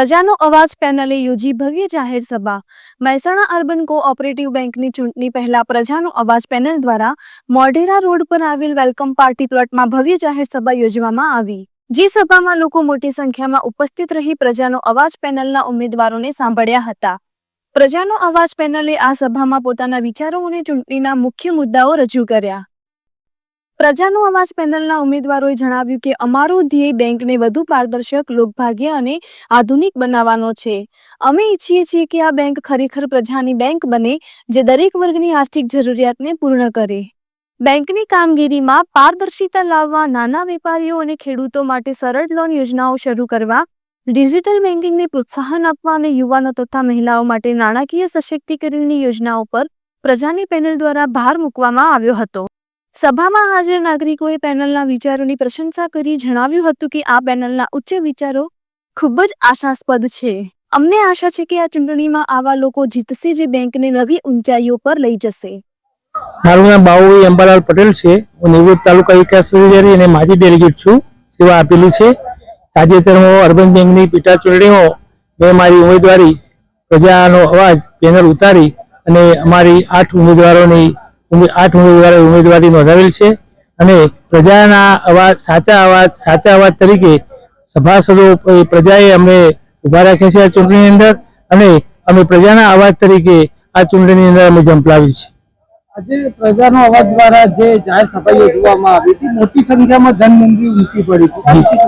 પ્રજાનો અવાજ પેનલે યોજી ભવ્ય જાહેર સભા. મહેસાણા અર્બન કોઓપરેટિવ બેંકની ચૂંટણી પહેલા પ્રજાનો અવાજ પેનલ દ્વારા મોઢેરા રોડ પર આવેલ વેલકમ પાર્ટી પ્લોટમાં ભવ્ય જાહેર સભા યોજવામાં આવી. જે સભામાં લોકો મોટી સંખ્યામાં ઉપસ્થિત રહી પ્રજાનો અવાજ પેનલના ઉમેદવારોને સાંભળ્યા હતા. પ્રજાનો અવાજ પેનલે આ સભામાં પોતાના વિચારો અને ચૂંટણીના મુખ્ય મુદ્દાઓ રજૂ કર્યા. પ્રજાનો અવાજ પેનલના ઉમેદવારોએ જણાવ્યું કે અમારો ધ્યેય બેંકને વધુ પારદર્શક, લોકભાગ્ય અને આધુનિક બનાવવાનો છે. અમે ઈચ્છીએ છીએ કે આ બેંક ખરેખર પ્રજાની બેંક બને, જે દરેક વર્ગની આર્થિક જરૂરિયાતને પૂર્ણ કરે. બેંકની કામગીરીમાં પારદર્શિતા લાવવા, નાના વેપારીઓ અને ખેડૂતો માટે સરળ લોન યોજનાઓ શરૂ કરવા, ડિજિટલ બેન્કિંગને પ્રોત્સાહન આપવા અને યુવાનો તથા મહિલાઓ માટે નાણાકીય સશક્તિકરણની યોજનાઓ પર પ્રજાની પેનલ દ્વારા ભાર મૂકવામાં આવ્યો હતો. સભામાં હાજર નાગરિકોએ પેનલના વિચારોની પ્રશંસા કરી જણાવ્યું હતું કે આ પેનલના ઉચ્ચ વિચારો ખૂબ જ આશાસ્પદ છે. અમને આશા છે કે આ ચૂંટણીમાં આવા લોકો જીતશે જે બેંકને નવી ઊંચાઈઓ પર લઈ જશે. મારું નામ બાહુભાઈ અંબાલાલ પટેલ છે. હું નિવૃત્ત તાલુકા વિકાસ અધિકારી અને માજી ડેલિગેટ છું. સેવા આપેલી છે. તાજેતરમાં અર્બન બેંકની પેટા ચૂંટણીઓ મેં મારી ઉમેદવારી, પ્રજાનો અવાજ પેનલ ઉતારી અને અમારી આઠ ઉમેદવારોની ઉમે- આઠ ઉમેદવારે ઉમેદવારી નોંધાવેલ છે અને પ્રજાના અવાજ સાચા અવાજ સાચા અવાજ તરીકે સભાસદો પ્રજાએ અમને ઊભા રાખ્યા છે આ ચૂંટણીની અંદર અને અમે પ્રજાના અવાજ તરીકે આ ચૂંટણીની અંદર અમે ઝંપલાવી છે. આજે પ્રજાનો અવાજ દ્વારા જે જાહેર સભા યોજવામાં આવી હતી મોટી સંખ્યામાં ધનમંત્રી ઉમટી પડી હતી.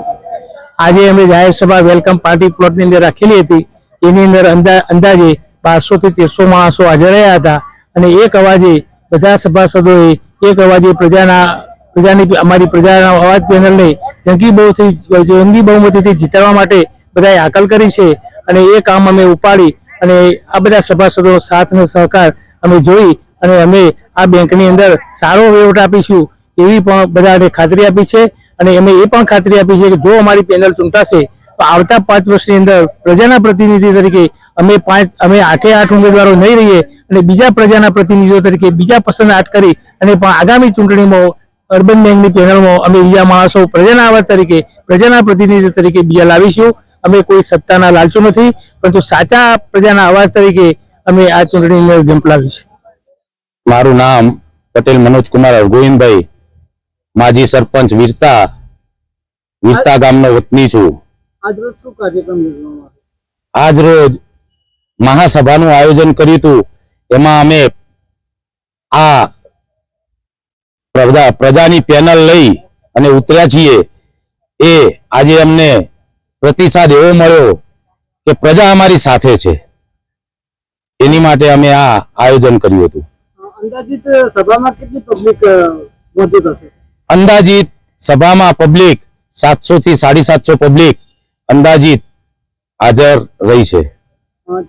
આજે અમે જાહેર સભા વેલકમ પાર્ટી પ્લોટની અંદર રાખેલી હતી. એની અંદર અંદા- અંદાજે બારસો થી તેરસો માણસો હાજર રહ્યા હતા અને એક અવાજે બધા સભાસદોએ એક અવાજે પ્રજાના, પ્રજાની, અમારી પ્રજાના અવાજ પેનલને જંગી બહુથી, જંગી બહુમતીથી જીતાડવા માટે બધાએ હાકલ કરી છે અને એ કામ અમે ઉપાડી અને આ બધા સભાસદો સાથનો સહકાર અમે જોઈ અને અમે આ બેંકની અંદર સારો વહીવટ આપીશું એવી પણ બધાને ખાતરી આપી છે અને અમે એ પણ ખાતરી આપી છે કે જો અમારી પેનલ ચૂંટાશે આવતા પાંચ વર્ષની અંદર પ્રજાના પ્રતિનિધિ તરીકે અમે પાંચ, અમે આઠે આઠ ઉમેદવારો નહીં રહીએ અને બીજા પ્રજાના પ્રતિનિધિઓ તરીકે બીજા પસંદ આઠ કરી અને પણ આગામી ચૂંટણીમાં અર્બન બેંકની પેનલમાં અમે બીજા માણસો પ્રજાના આવાજ તરીકે, પ્રજાના પ્રતિનિધિ તરીકે બીજા લાવીશું. અમે કોઈ સત્તાના લાલચો નથી, પરંતુ સાચા પ્રજાના અવાજ તરીકે અમે આ ચૂંટણીની ઝંપલાવી છે મારું નામ પટેલ મનોજ કુમાર ગોવિંદભાઈ માજી સરપંચ વીરતા વીરતા ગામનો વતની છું. આજરોજ શું કાર્યક્રમ યોજવામાં મહાસભાનું આયોજન કર્યું હતું. એમાં અમે આ પ્રજા પ્રજાની પેનલ લઈ અને ઉતર્યા છીએ. એ આજે અમને પ્રતિસાદ એવો મળ્યો કે પ્રજા અમારી સાથે છે. એની માટે અમે આ આયોજન કર્યું હતું. અંદાજિત સભામાં કેટલી પબ્લિક મોજૂદ હશે અંદાજિત સભામાં પબ્લિક સાતસો થી સાડી સાતસો પબ્લિક અંદાજિત હાજર રહી છે. અ,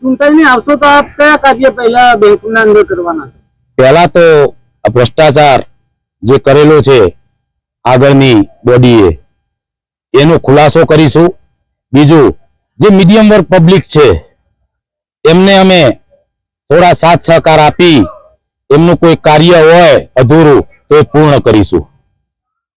આવશો તો આપ કયા કાર્ય પહેલા બેંકના અંદર કરવાના પહેલા તો ભ્રષ્ટાચાર જે કરેલો છે આગળની બોડીએ એનો ખુલાસો કરીશું. બીજું જે મીડિયમ વર્ગ પબ્લિક છે એમને અમે થોડા સાથ સહકાર આપી એમનું કોઈ કાર્ય હોય અધૂરું તો એ પૂર્ણ કરીશું.